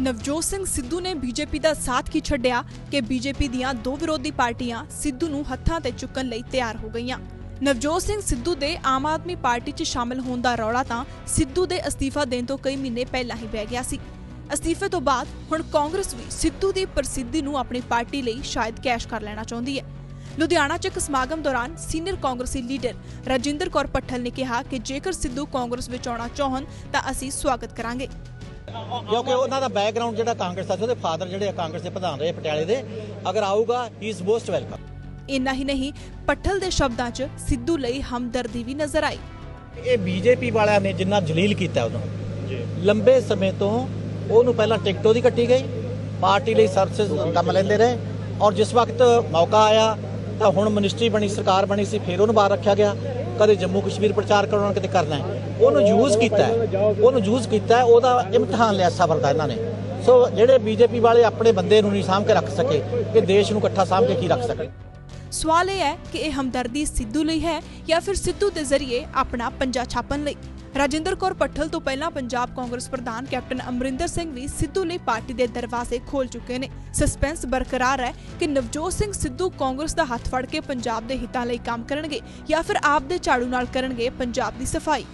ਨਵਜੋਤ ਸਿੰਘ ਸਿੱਧੂ ਨੇ ਬੀਜੇਪੀ ਦਾ ਸਾਥ ਕੀ ਛੱਡਿਆ ਕਿ ਬੀਜੇਪੀ ਦੀਆਂ ਦੋ ਵਿਰੋਧੀ ਪਾਰਟੀਆਂ ਸਿੱਧੂ ਨੂੰ ਹੱਥਾਂ ਤੇ ਚੁੱਕਣ ਲਈ ਤਿਆਰ ਹੋ ਗਈਆਂ। ਨਵਜੋਤ ਸਿੰਘ ਸਿੱਧੂ ਦੇ ਆਮ ਆਦਮੀ ਪਾਰਟੀ 'ਚ ਸ਼ਾਮਲ ਹੋਣ ਦਾ ਰੌਲਾ ਤਾਂ ਸਿੱਧੂ ਦੇ ਅਸਤੀਫਾ ਦੇਣ ਤੋਂ ਕਈ ਮਹੀਨੇ ਪਹਿਲਾਂ ਹੀ ਪੈ ਗਿਆ ਸੀ। ਅਸਤੀਫੇ ਤੋਂ ਬਾਅਦ ਹੁਣ ਕਾਂਗਰਸ ਵੀ ਸਿੱਧੂ ਦੀ ਪ੍ਰਸਿੱਧੀ ਨੂੰ ਆਪਣੀ ਪਾਰਟੀ ਲਈ ਸ਼ਾਇਦ ਕੈਸ਼ ਕਰ ਲੈਣਾ ਚਾਹੁੰਦੀ ਹੈ। ਲੁਧਿਆਣਾ 'ਚ ਇੱਕ ਸਮਾਗਮ ਦੌਰਾਨ ਸੀਨੀਅਰ ਕਾਂਗਰਸੀ ਲੀਡਰ ਰਾਜਿੰਦਰ ਕੌਰ ਪੱਠਲ ਨੇ ਕਿਹਾ ਕਿ ਜੇਕਰ ਸਿੱਧੂ ਕਾਂਗਰਸ ਵਿੱਚ ਆਉਣਾ ਚਾਹਣ ਤਾਂ ਅਸੀਂ ਸਵਾਗਤ ਕਰਾਂਗੇ। ਕਿਉਂਕਿ ਉਹਨਾਂ ਦਾ ਬੈਕਗ੍ਰਾਉਂਡ ਜਿਹੜਾ ਕਾਂਗਰਸ ਦਾ ਸੀ ਉਹਦੇ ਫਾਦਰ ਜਿਹੜੇ ਕਾਂਗਰਸ ਦੇ ਪ੍ਰਧਾਨ ਰਹੇ ਪਟਿਆਲੇ ਦੇ। ਅਗਰ ਆਊਗਾ ਹੀ ਇਜ਼ ਮੋਸਟ ਵੈਲਕਮ ਇੰਨਾ ਹੀ ਨਹੀਂ ਪੱਠਲ ਦੇ ਸ਼ਬਦਾਂ 'ਚ ਸਿੱਧੂ ਲਈ ਹਮਦਰਦੀ ਵੀ ਨਜ਼ਰ ਆਈ। ਇਹ ਬੀਜੇਪੀ ਵਾਲਿਆਂ ਨੇ ਜਿੰਨਾ ਜਲੀਲ ਕੀਤਾ ਉਹਨੂੰ। ਲੰਬੇ ਸਮੇਂ ਤੋਂ ਉਹਨੂੰ ਪਹਿਲਾਂ ਟਿਕਟੋ ਦੀ ਕੱਟੀ ਗਈ। ਪਾਰਟੀ ਲਈ ਸਰਵਿਸ ਕੰਮ ਲੈਂਦੇ ਰਹੇ। ਔਰ ਜਿਸ ਵਕਤ ਮੌਕਾ ਆਇਆ ਤਾਂ ਹੁਣ ਮਿਨਿਸਟਰੀ ਬਣੀ ਸਰਕਾਰ ਬਣੀ ਸੀ ਫਿਰ ਉਹਨੂੰ ਬਾਹਰ ਰੱਖਿਆ ਗਿਆ। ਕਦੇ ਜੰਮੂ ਕਸ਼ਮੀਰ ਪ੍ਰਚਾਰ ਕਰਨਾ ਕਿਤੇ ਕਰਨਾ ਉਹਨੂੰ ਯੂਜ਼ ਕੀਤਾ ਉਹਨੂੰ ਯੂਜ਼ ਕੀਤਾ ਉਹਦਾ ਇਮਤਿਹਾਨ ਲਿਆ ਸਬਰ ਦਾ ਇਹਨਾਂ ਨੇ। ਸੋ ਜਿਹੜੇ ਬੀਜੇਪੀ ਵਾਲੇ ਆਪਣੇ ਬੰਦੇ ਨੂੰ ਨਹੀਂ ਸਾਂਭ ਕੇ ਰੱਖ ਸਕੇ ਕਿ ਦੇਸ਼ ਨੂੰ ਇਕੱਠਾ ਸਾਂਭ ਕੇ ਕੀ ਰੱਖ ਸਕੇ? ਸਵਾਲ ਇਹ ਹੈ ਕਿ ਇਹ ਹਮਦਰਦੀ ਸਿੱਧੂ ਲਈ ਹੈ ਜਾਂ ਫਿਰ ਸਿੱਧੂ ਦੇ ਜ਼ਰੀਏ ਆਪਣਾ ਪੰਜਾ ਛਾਪਣ ਲਈ? ਰਾਜਿੰਦਰ ਕੌਰ ਪੱਠਲ ਤੋਂ ਪਹਿਲਾਂ ਪੰਜਾਬ ਕਾਂਗਰਸ ਪ੍ਰਧਾਨ ਕੈਪਟਨ ਅਮਰਿੰਦਰ ਸਿੰਘ ਵੀ ਸਿੱਧੂ ਲਈ ਪਾਰਟੀ ਦੇ ਦਰਵਾਜ਼ੇ ਖੋਲ ਚੁੱਕੇ ਨੇ। ਸਸਪੈਂਸ ਬਰਕਰਾਰ ਹੈ ਕਿ ਨਵਜੋਤ ਸਿੰਘ ਸਿੱਧੂ ਕਾਂਗਰਸ ਦਾ ਹੱਥ ਫੜ ਕੇ ਪੰਜਾਬ ਦੇ ਹਿੱਤਾਂ ਲਈ ਕੰਮ ਕਰਨਗੇ ਜਾਂ ਫਿਰ ਆਪ ਦੇ ਝਾੜੂ ਨਾਲ ਕਰਨਗੇ ਪੰਜਾਬ ਦੀ ਸਫ਼ਾਈ।